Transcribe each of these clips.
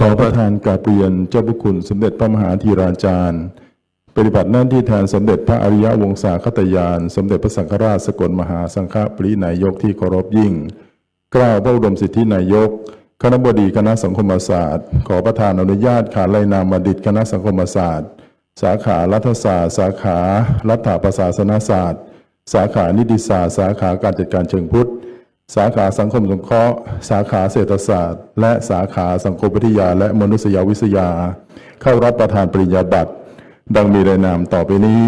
ขอประธานกราบเรียนเจ้าพระคุณสมเด็จพระมหาธีราจารย์ ปฏิบัติหน้าที่แทนสมเด็จพระอริยวงศาคตยาน สมเด็จพระสังฆราชสกลมหาสังฆปรินายกที่เคารพยิ่งกล้าวพระอุดมสิทธินายก คณะบดีคณะสังคมศาสตร์ ขอประธานอนุญาตขานลายนามบัณฑิตคณะสังคมศาสตร์ สาขารัฐศาสตร์ สาขารัฐประศาสนศาสตร์ สาขานิติศาสตร์ สาขาการจัดการเชิงพุทธ สาขาสังคมสงเคราะห์ สาขาเศรษฐศาสตร์ และสาขาสังคมวิทยา และมนุษยวิทยา เข้ารับประทานปริญญาบัตร ดังมีรายนามต่อไปนี้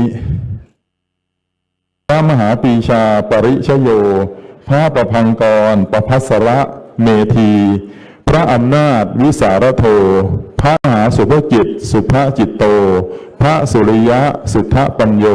พระมหาปีชาปริชโย พระประพังกร ประพัสระเมธี พระอำนาจวิสารโท พระมหาสุภกิจ สุภจิตโต พระสุริยะ สุทธปัญโย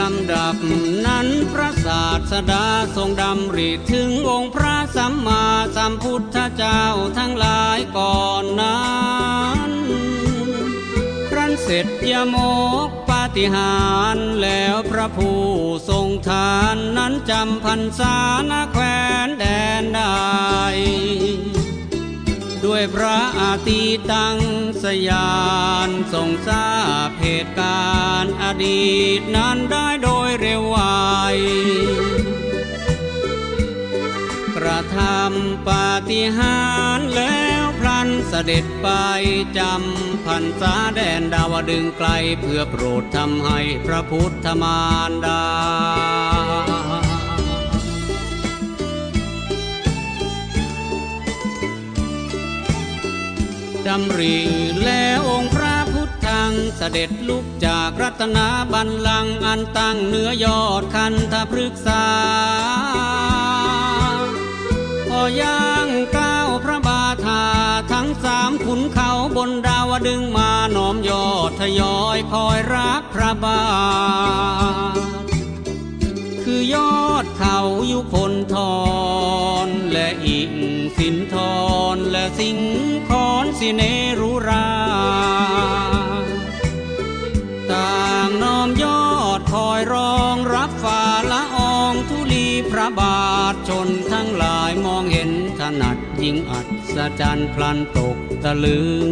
ลำดับนั้นพระศาสดาทรงดำริถึงองค์พระสัมมาสัมพุทธเจ้าทั้งหลายก่อนนั้นครั้นเสร็จยมกปาฏิหารย์แล้วพระผู้ทรงทานนั้นจำพรรษาณแคว้นแดนใด ด้วยพระอาทิตย์ตั้งสยานทรงทราบเหตุการณ์อดีตนั้นได้โดยเร็วไวกระทำปาฏิหาริย์แล้วพลันเสด็จไปจำพันษาแดนดาวดึงไกลเพื่อโปรดทำให้พระพุทธมารดา ดำริแล้วองค์พระพุทธังเสด็จลุกจากรัตนาบันลังอันตั้งเนื้อยอดคันธพฤกษา พอย่างก้าวพระบาทาทั้งสามขุนเขาบนดาวดึงมาหนอมยอดทยอยคอยรักพระบาทคือยอดเขายุคนทรและอีกสินทรและสิง เนรุรา ต่างน้อมยอดคอยรองรับฝ่าละอองธุลีพระบาทชนทั้งหลายมองเห็นถนัดยิ่งอัศจรรย์พลันตกตะลึง